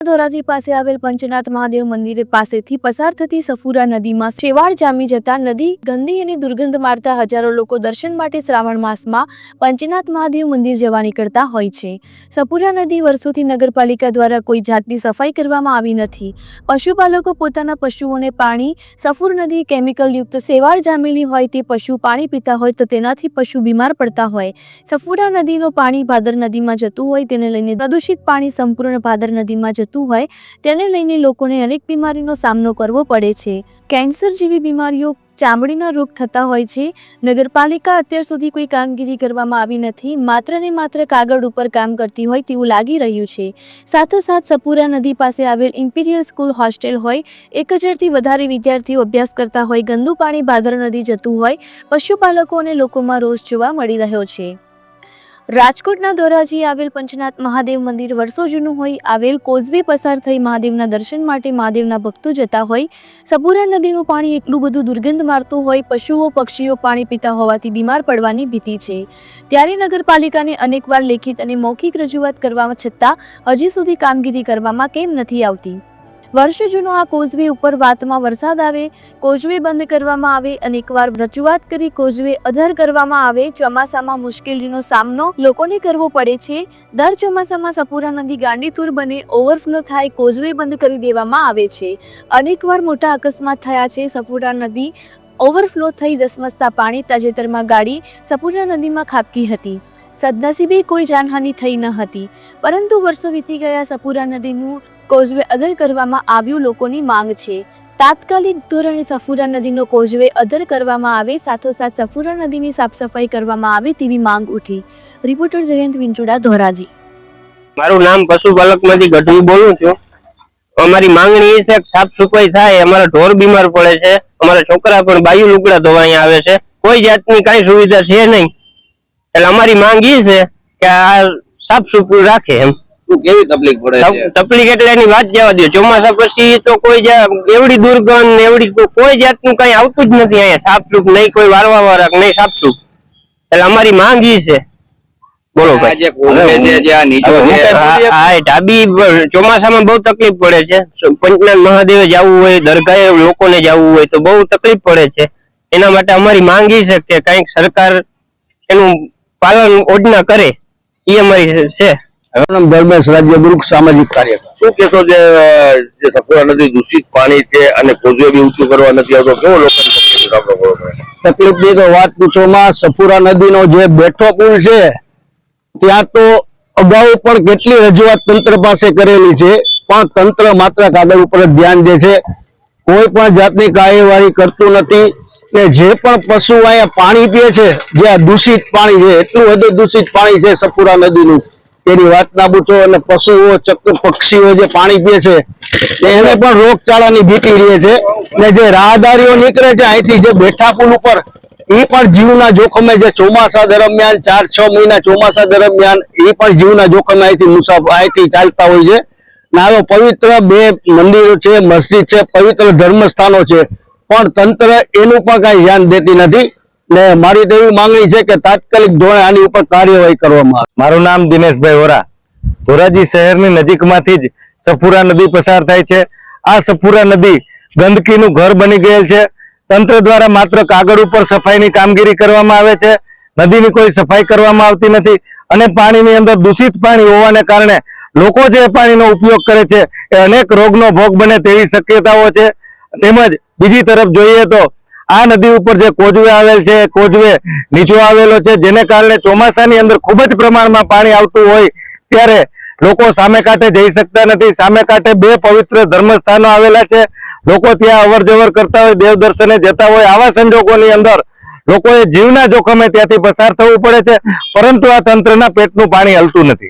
ધોરાજી પાસે આવેલ પંચનાથ મહાદેવ મંદિર પાસેથી પસાર થતી સફુરા નદીમાં શેવાળ જામી જતા નદી ગંદી અને દુર્ગંધ મારતા હજારો લોકો દર્શન માટે શ્રાવણ માસમાં પંચનાથ મહાદેવ મંદિર જવા નીકળતા હોય છે. સફુરા નદી વર્ષોથી નગરપાલિકા દ્વારા કોઈ જાતની સફાઈ કરવામાં આવી નથી. પશુપાલકો પોતાના પશુઓને પાણી, સફુર નદી કેમિકલયુક્ત શેવાળ જામેલી હોય તે પશુ પાણી પીતા હોય તો તેનાથી પશુ બીમાર પડતા હોય. સફુરા નદીનું પાણી ભાદર નદીમાં જતું હોય તેને લઈને પ્રદૂષિત પાણી સંપૂર્ણ ભાદર નદીમાં જતું હોય, તેને લઈને લોકોને અનેક બીમારીનો સામનો કરવો પડે છે. કેન્સર જેવી બીમારીઓ ચામડીના રોગ થતા હોય છે. નગરપાલિકા અત્યાર સુધી કોઈ કામગીરી કરવામાં આવી નથી. માત્ર ને માત્ર કાગળ ઉપર કામ કરતી હોય તેવું લાગી રહ્યું છે. સાથોસાથ સપુરા નદી પાસે આવેલ ઇમ્પિરિયલ સ્કૂલ હોસ્ટેલ હોય, એક હજારથી વધારે વિદ્યાર્થીઓ અભ્યાસ કરતા હોય, ગંદુ પાણી ભાદર નદી જતું હોય, પશુપાલકો અને લોકોમાં રોષ જોવા મળી રહ્યો છે. રાજકોટના ધોરાજી આવેલ પંચનાથ મહાદેવ મંદિર વર્ષો જૂનું હોય, આવેલ કોઝવે પસાર થઈ મહાદેવના દર્શન માટે મહાદેવના ભક્તો જતા હોય. સપુરા નદીનું પાણી એટલું બધું દુર્ગંધ મારતું હોય, પશુઓ, પક્ષીઓ પાણી પીતા હોવાથી બીમાર પડવાની ભીતિ છે. ત્યારે નગરપાલિકાને અનેકવાર લેખિત અને મૌખિક રજૂઆત કરવા છતાં, હજી સુધી કામગીરી કરવામાં કેમ નથી આવતી? વર્ષો જૂનો આ કોઝવે ઉપર વાતમાં વરસાદ આવે, કોઝવે બંધ કરવામાં આવે, અનેકવાર રજૂઆત કરી કોઝવે અધર કરવામાં આવે, ચોમાસામાં મુશ્કેલીનો સામનો લોકોને કરવો પડે છે. દર ચોમાસામાં સપુરા નદી ગાંડીતુર બને, ઓવરફ્લો થાય, કોઝવે બંધ કરી દેવામાં આવે છે. અનેકવાર મોટા અકસ્માત થયા છે, સપુરા નદી ઓવરફ્લો થઈ ધસમસતા પાણી તાજેતરમાં ગાડી સપુરા નદીમાં ખાબકી હતી. સદનસીબે કોઈ જાનહાનિ થઈ ન હતી. પરંતુ વર્ષો વીતી ગયા સપુરા નદીનું કોઝવે અધર કરવામાં આવ્યું લોકોની માંગ છે. તાત્કાલિક ધોરણે સફુરા નદીનો કોઝવે અધર કરવામાં આવે, સાથોસાથ સફુરા નદીની સાફ સફાઈ કરવામાં આવે તેવી માંગ ઉઠી. રિપોર્ટર જયંત વિંચુડા, ધોરાજી. મારું નામ પશુપાલકમાંથી ગઢવી બોલું છું. અમારી માંગણી એ છે કે સાફ સફાઈ થાય, અમારા ઢોર બીમાર પડે છે, અમારા છોકરા પણ બાયુ લુકડા ધોવા આવે છે. કોઈ જાતની કઈ સુવિધા છે નહીં. એટલે અમારી માંગ એ છે કે આ સાફ સુપરું રાખે એમ. કેવી તકલીફ પડે તકલીફ એટલે એની વાત જવા દો ચોમાસા પછી તો કોઈ એવડી દુર્ગંધ એવડી કોઈ જાતનું કઈ આવતું જ નથી અહીંયા. સાફ સુફ નહીં કોઈ વારવા વાળા નહીં સાફ સુફ. એટલે અમારી માંગ ઈ છે. બોલો ઢાબી ચોમાસામાં બહુ તકલીફ પડે છે. પંચનાથ મહાદેવે જવું હોય દરગાહે લોકોને જવું હોય તો બહુ તકલીફ પડે છે. એના માટે અમારી માંગ ઈ છે કે કંઈક સરકાર એનું પાલન ઓજના કરે એ અમારી છે. ધર્મેશ રાજ્ય ગ્રુપ સામાજિક કાર્યકર. શું કેશો જે જે સફોડા નદી દૂષિત પાણી છે અને કોઝવે બી ઊંચું કરવા નથી આવતો કેવો પડે તકલીફની તો વાત પૂછોમાં સફુરા નદીનો જે બેઠો પુલ છે ત્યાં તો અગાઉ પણ કેટલી રજૂઆત તંત્ર પાસે કરેલી છે પણ તંત્ર માત્ર કાગળ ઉપર જ ધ્યાન દે છે. કોઈ પણ જાતની કાર્યવાહી કરતું નથી. ને જે પણ પશુ અહીંયા પાણી પીએ છે, જે આ દૂષિત પાણી છે, એટલું હદે દૂષિત પાણી છે સપુરા નદીનું. તેની વાત ના પૂછો અને પશુઓ ચક્ર પક્ષીઓ જે પાણી પીએ છે એને પણ રોગચાળાની ભીતિ રહે છે, ને જે રાહદારીઓ નીકળે છે, અહીંથી જે બેઠા પુલ ઉપર એ પણ જીવના જોખમે જે ચોમાસા દરમિયાન, ચાર, છ મહિના ચોમાસા દરમિયાન એ પણ જીવના જોખમે અહીંથી મુસાફર અહીંથી ચાલતા હોય છે. નાનો પવિત્ર બે મંદિરો છે, મસ્જિદ છે, પવિત્ર ધર્મસ્થાનો છે. પણ તંત્ર એનું પણ કઈ ધ્યાન દેતી નથી ને મારી તો એવી માંગણી છે કે તાત્કાલિક ધોરણે આની ઉપર કાર્યવાહી કરવામાં મારું નામ દિનેશભાઈ વોરા. ધોરાજી શહેરની નજીકમાંથી જ સફુરા નદી પસાર થાય છે. આ સફુરા નદી ગંદકીનું ઘર બની ગયેલ છે. તંત્ર દ્વારા માત્ર કાગળ ઉપર સફાઈની કામગીરી કરવામાં આવે છે. નદીની કોઈ સફાઈ કરવામાં આવતી નથી અને પાણીની અંદર દૂષિત પાણી હોવાને કારણે લોકો જે પાણીનો ઉપયોગ કરે છે એ અનેક રોગનો ભોગ બને તેવી શક્યતાઓ છે. તેમજ બીજી તરફ જોઈએ તો આ નદી ઉપર જે કોજવે આવેલ છે, કોજવે નીચો આવેલો છે, જેને કારણે ચોમાસાની અંદર ખૂબ જ પ્રમાણમાં પાણી આવતું હોય ત્યારે લોકો સામે કાંઠે જઈ શકતા નથી. સામે કાંઠે બે પવિત્ર ધર્મસ્થાનો આવેલા છે. લોકો ત્યાં અવર જવર કરતા હોય, દેવ દર્શને જતા હોય. આવા સંજોગોની અંદર લોકોએ જીવના જોખમે ત્યાંથી પસાર થવું પડે છે, પરંતુ આ તંત્રના પેટનું પાણી હલતું નથી.